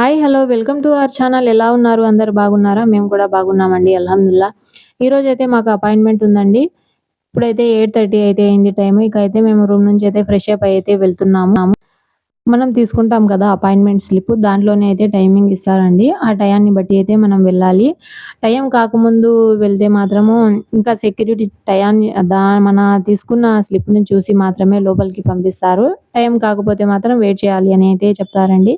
Hi hello welcome to our channel. ఎలా ఉన్నారు? అందరు బాగున్నారా? మేము కూడా బాగున్నామండి అల్హమ్దుల్లా. ఈరోజు అయితే మాకు అపాయింట్మెంట్ ఉందండి. ఇప్పుడైతే ఎయిట్ థర్టీ అయితే అయింది టైం ఇక అయితే మేము రూమ్ నుంచి అయితే ఫ్రెష్ అప్ అయితే వెళ్తున్నాము. మనం తీసుకుంటాం కదా అపాయింట్మెంట్ స్లిప్. దాంట్లోనే అయితే టైమింగ్ ఇస్తారండి. ఆ టయాన్ని బట్టి అయితే మనం వెళ్ళాలి. టైం కాకముందు వెళ్తే మాత్రము ఇంకా సెక్యూరిటీ టయాన్ని దా మన తీసుకున్న స్లిప్ని చూసి మాత్రమే లోపలికి పంపిస్తారు. టైం కాకపోతే మాత్రం వెయిట్ చేయాలి అని అయితే చెప్తారండి.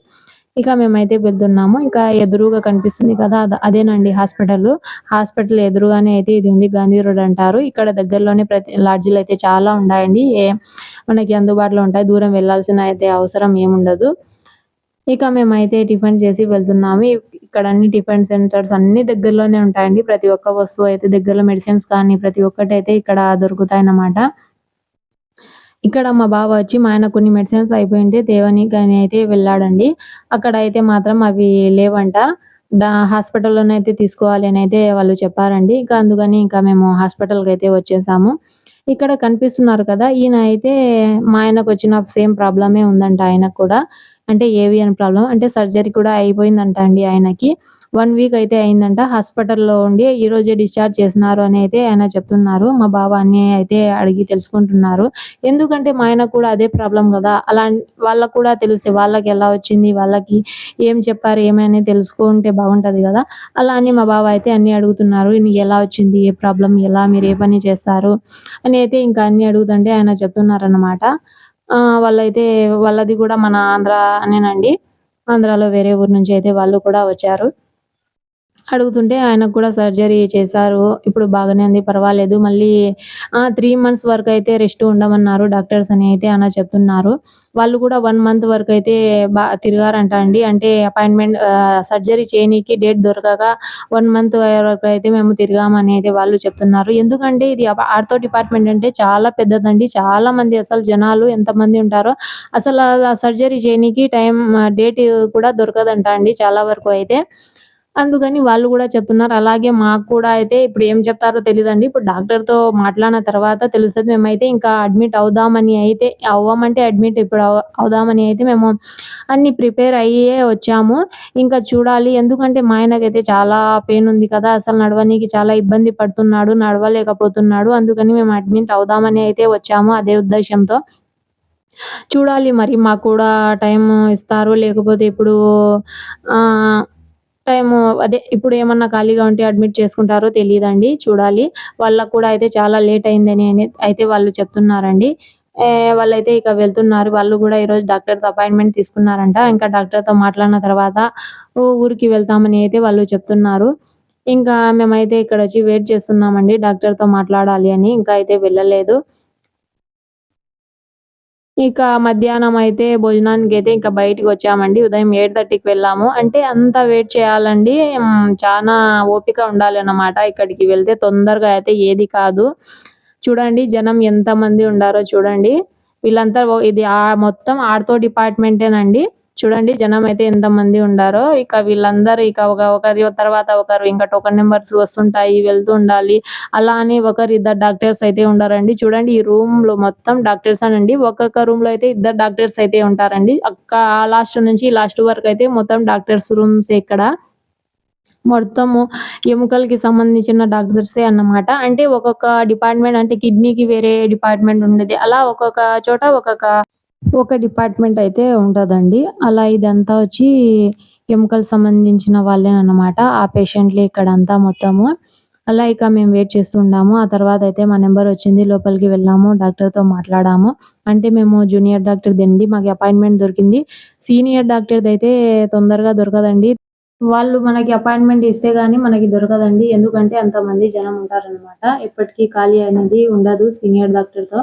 ఇక మేమైతే వెళ్తున్నాము. ఇంకా ఎదురుగా కనిపిస్తుంది కదా అదేనండి హాస్పిటల్. హాస్పిటల్ ఎదురుగానే అయితే ఇది ఉంది గాంధీ రోడ్ అంటారు. ఇక్కడ దగ్గరలోనే ప్రతి లాడ్జీలు అయితే చాలా ఉన్నాయండి. ఏ మనకి అందుబాటులో ఉంటాయి. దూరం వెళ్ళాల్సిన అయితే అవసరం ఏముండదు. ఇక మేమైతే టిఫిన్ చేసి వెళ్తున్నాము. ఇక్కడ అన్ని టిఫిన్ సెంటర్స్ అన్ని దగ్గరలోనే ఉంటాయండి. ప్రతి ఒక్క వస్తువు అయితే దగ్గరలో మెడిసిన్స్ కానీ ప్రతి ఒక్కటి అయితే ఇక్కడ దొరుకుతాయి అన్నమాట ఇక్కడ మా బావ వచ్చి మా ఆయన కొన్ని మెడిసిన్స్ అయిపోయింటే తేవని కానీ అయితే వెళ్ళాడండి. అక్కడ అయితే మాత్రం అవి లేవంట. హాస్పిటల్లోనే అయితే తీసుకోవాలి అని అయితే వాళ్ళు చెప్పారండి. ఇంకా అందుకని ఇంకా మేము హాస్పిటల్కి అయితే వచ్చేసాము. ఇక్కడ కనిపిస్తున్నారు కదా ఈయన అయితే మా ఆయనకు వచ్చిన సేమ్ ప్రాబ్లమే ఉందంట ఆయనకు కూడా. అంటే ఏవియన్ ప్రాబ్లం అంటే సర్జరీ కూడా అయిపోయిందంట అండి ఆయనకి. వన్ వీక్ అయితే అయిందంట. హాస్పిటల్లో ఉండి ఈ రోజే డిశ్చార్జ్ చేసినారు అని అయితే ఆయన చెప్తున్నారు. మా బావ అన్ని అయితే అడిగి తెలుసుకుంటున్నారు. ఎందుకంటే మా ఆయన కూడా అదే ప్రాబ్లం కదా. అలా వాళ్ళకు కూడా తెలిస్తే వాళ్ళకి ఎలా వచ్చింది? వాళ్ళకి ఏం చెప్పారు? ఏమైనా తెలుసుకుంటే బాగుంటది కదా. అలా అని మా బావ అయితే అన్ని అడుగుతున్నారు. ఎలా వచ్చింది? ఏ ప్రాబ్లం ఎలా? మీరు ఏ పని చేస్తారు? అని అయితే ఇంకా అన్ని అడుగుతుంటే ఆయన చెప్తున్నారు అనమాట వాళ్ళైతే వాళ్ళది కూడా మన ఆంధ్ర అనేనండి ఆంధ్రాలో వేరే ఊరు నుంచి అయితే వాళ్ళు కూడా వచ్చారు. అడుగుతుంటే ఆయనకు కూడా సర్జరీ చేశారు. ఇప్పుడు బాగానే ఉంది పర్వాలేదు. మళ్ళీ త్రీ మంత్స్ వరకు అయితే రెస్ట్ ఉండమన్నారు డాక్టర్స్ అని అయితే అన్న చెప్తున్నారు. వాళ్ళు కూడా వన్ మంత్ వరకు అయితే బా తిరిగారంట అండి. అంటే అపాయింట్మెంట్ సర్జరీ చేయనీకి డేట్ దొరకక వన్ మంత్ వరకు అయితే మేము తిరిగామని అయితే వాళ్ళు చెప్తున్నారు. ఎందుకంటే ఇది ఆర్థో డిపార్ట్మెంట్ అంటే చాలా పెద్దదండి. చాలా మంది అసలు జనాలు ఎంతమంది ఉంటారో అసలు సర్జరీ చేయనీకి టైం డేట్ కూడా దొరకదంట అండి చాలా వరకు అయితే. అందుకని వాళ్ళు కూడా చెప్తున్నారు. అలాగే మాకు కూడా అయితే ఇప్పుడు ఏం చెప్తారో తెలియదండి ఇప్పుడు డాక్టర్తో మాట్లాడిన తర్వాత తెలుస్తుంది మేమైతే ఇంకా అడ్మిట్ అవుదామని అయితే అవ్వమంటే అడ్మిట్ ఇప్పుడు అవుదామని అయితే మేము అన్ని ప్రిపేర్ అయ్యే వచ్చాము. ఇంకా చూడాలి. ఎందుకంటే మా ఆయనకైతే చాలా పెయిన్ ఉంది కదా. అసలు నడవనీకి చాలా ఇబ్బంది పడుతున్నాడు నడవలేకపోతున్నాడు. అందుకని మేము అడ్మిట్ అవుదామని అయితే వచ్చాము అదే ఉద్దేశంతో. చూడాలి మరి మాకు కూడా టైం ఇస్తారు. లేకపోతే ఇప్పుడు టైం అదే ఇప్పుడు ఏమన్నా ఖాళీగా ఉంటే అడ్మిట్ చేసుకుంటారో తెలియదండి చూడాలి. వాళ్ళకు కూడా అయితే చాలా లేట్ అయిందని అయితే వాళ్ళు చెప్తున్నారండి. వాళ్ళైతే ఇక వెళ్తున్నారు వాళ్ళు కూడా ఈరోజు డాక్టర్తో అపాయింట్మెంట్ తీసుకున్నారంట. ఇంకా డాక్టర్తో మాట్లాడిన తర్వాత ఊరికి వెళ్తామని అయితే వాళ్ళు చెప్తున్నారు. ఇంకా మేమైతే ఇక్కడ వచ్చి వెయిట్ చేస్తున్నామండి డాక్టర్తో మాట్లాడాలి అని. ఇంకా అయితే వెళ్ళలేదు. ఇక మధ్యాహ్నం అయితే భోజనానికి అయితే ఇంకా బయటికి వచ్చామండి. ఉదయం ఎయిట్ థర్టీకి వెళ్ళాము. అంటే అంత వెయిట్ చేయాలండి. చాలా ఓపిక ఉండాలి అన్నమాట. ఇక్కడికి వెళ్తే తొందరగా అయితే ఏది కాదు. చూడండి జనం ఎంత మంది ఉండారో చూడండి. వీళ్ళంతా ఇది మొత్తం ఆర్తో డిపార్ట్మెంటేనండి. చూడండి జనం అయితే ఎంత మంది ఉండారో. ఇక వీళ్ళందరూ ఇక ఒక ఒకరి తర్వాత ఒకరు ఇంకా టోకన్ నెంబర్స్ వస్తుంటాయి వెళ్తూ ఉండాలి. అలా అని ఒకరు ఇద్దరు డాక్టర్స్ అయితే ఉండారండి. చూడండి ఈ రూమ్లో మొత్తం డాక్టర్స్ అనండి. ఒక్కొక్క రూమ్లో అయితే ఇద్దరు డాక్టర్స్ అయితే ఉంటారండి. అక్క లాస్ట్ నుంచి లాస్ట్ వరకు అయితే మొత్తం డాక్టర్స్ రూమ్స్ ఇక్కడ. మొత్తము ఎముకలకి సంబంధించిన డాక్టర్సే అన్నమాట. అంటే ఒక్కొక్క డిపార్ట్మెంట్ అంటే కిడ్నీకి వేరే డిపార్ట్మెంట్ ఉండేది. అలా ఒక్కొక్క చోట ఒక్కొక్క ఒక డిపార్ట్మెంట్ అయితే ఉంటుందండి. అలా ఇదంతా వచ్చి ఎముకలు సంబంధించిన వాళ్ళే అన్నమాట ఆ పేషెంట్లే ఇక్కడ అంతా మొత్తము. అలా ఇక మేము వెయిట్ చేస్తుండాము ఆ తర్వాత అయితే మా నెంబర్ వచ్చింది. లోపలికి వెళ్ళాము. డాక్టర్తో మాట్లాడాము. అంటే మేము జూనియర్ డాక్టర్ దండి. మాకు అపాయింట్మెంట్ దొరికింది. సీనియర్ డాక్టర్ది అయితే తొందరగా దొరకదండి. వాళ్ళు మనకి అపాయింట్మెంట్ ఇస్తే కానీ మనకి దొరకదండి. ఎందుకంటే అంతమంది జనం ఉంటారనమాట ఎప్పటికీ ఖాళీ అనేది ఉండదు సీనియర్ డాక్టర్తో.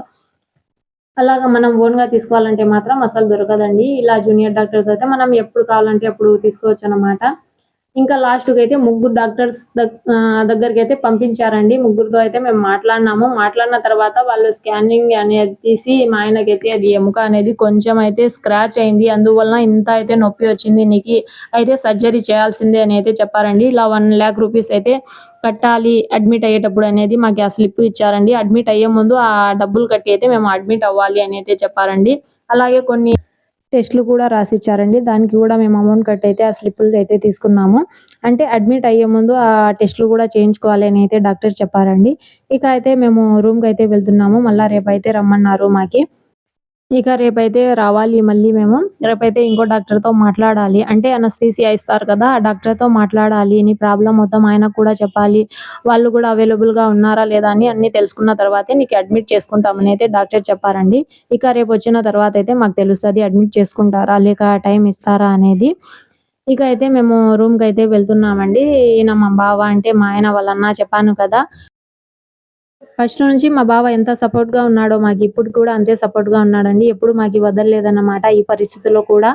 అలాగా మనం ఓన్గా తీసుకోవాలంటే మాత్రం అసలు దొరకదండి. ఇలా జూనియర్ డాక్టర్స్ అయితే మనం ఎప్పుడు కావాలంటే అప్పుడు తీసుకోవచ్చు అనమాట ఇంకా లాస్ట్కి అయితే ముగ్గురు డాక్టర్స్ దగ్గరికి అయితే పంపించారండి. ముగ్గురుతో అయితే మేము మాట్లాడినాము. మాట్లాడిన తర్వాత వాళ్ళు స్కానింగ్ అనేది తీసి మా ఆయనకైతే అది ఎముక అనేది కొంచెం అయితే స్క్రాచ్ అయింది. అందువలన ఇంత అయితే నొప్పి వచ్చింది. నీకు అయితే సర్జరీ చేయాల్సిందే అని అయితే చెప్పారండి. ఇలా వన్ ల్యాక్ రూపీస్ అయితే కట్టాలి. అడ్మిట్ అయ్యేటప్పుడు అనేది మాకు ఆ స్లిప్ ఇచ్చారండి. అడ్మిట్ అయ్యే ముందు ఆ డబ్బులు కట్టి అయితే మేము అడ్మిట్ అవ్వాలి అని అయితే చెప్పారండి. అలాగే కొన్ని టెస్ట్లు కూడా రాసిచ్చారండి. దానికి కూడా మేము అమౌంట్ కట్ అయితే ఆ స్లిప్పులు అయితే తీసుకున్నాము. అంటే అడ్మిట్ అయ్యే ముందు ఆ టెస్ట్లు కూడా చేయించుకోవాలి అని అయితే డాక్టర్ చెప్పారండి. ఇక అయితే మేము రూమ్‌కైతే వెళ్తున్నాము. మల్ల రేపు అయితే రమ్మన్నారు మాకి. ఇక రేపైతే రావాలి మళ్ళీ మేము. రేపైతే ఇంకో డాక్టర్‌తో మాట్లాడాలి. అంటే అనస్థీసియా ఇస్తారు కదా! ఆ డాక్టర్‌తో మాట్లాడాలి. నీ ప్రాబ్లం మొత్తం ఆయనకు కూడా చెప్పాలి. వాళ్ళు కూడా అవైలబుల్‌గా ఉన్నారా లేదా అని అన్నీ తెలుసుకున్న తర్వాతే నీకు అడ్మిట్ చేసుకుంటామని అయితే డాక్టర్ చెప్పారండి. ఇక రేపు వచ్చిన తర్వాత అయితే మాకు తెలుస్తది అడ్మిట్ చేసుకుంటారా? లేక టైం ఇస్తారా అనేది. ఇక అయితే మేము రూమ్‌కైతే వెళ్తున్నామండి. ఈయన మా బావ అంటే మా ఆయన వాళ్ళ చెప్పాను కదా! ఫస్ట్ నుంచి మా బావ ఎంత సపోర్ట్గా ఉన్నాడో మాకు ఇప్పుడు కూడా అంతే సపోర్ట్గా ఉన్నాడండి. ఎప్పుడు మాకు వదలలేదన్నమాట ఈ పరిస్థితుల్లో కూడా.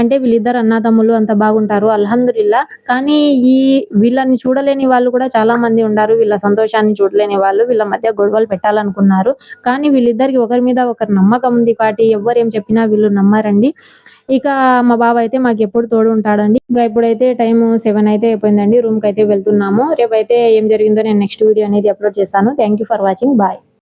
అంటే వీళ్ళిద్దరు అన్నదమ్ములు అంత బాగుంటారు. అల్హమ్దులిల్లా. కానీ ఈ వీళ్ళని చూడలేని వాళ్ళు కూడా చాలా మంది ఉన్నారు వీళ్ళ సంతోషాన్ని చూడలేని వాళ్ళు. వీళ్ళ మధ్య గొడవలు పెట్టాలనుకున్నారు. కానీ వీళ్ళిద్దరికి ఒకరి మీద ఒకరు నమ్మకం ఉంది కాబట్టి ఎవరేం చెప్పినా వీళ్ళు నమ్మరండి. ఇక మా బావ అయితే మాకు ఎప్పుడు తోడు ఉంటాడండి. ఇంకా ఇప్పుడైతే టైం సెవెన్ అయితే అయిపోయిందండి. రూమ్‌కైతే వెళ్తున్నాము. రేపు అయితే ఏం జరిగిందో నేను నెక్స్ట్ వీడియో అనేది అప్‌లోడ్ చేస్తాను. Thank you for watching. Bye.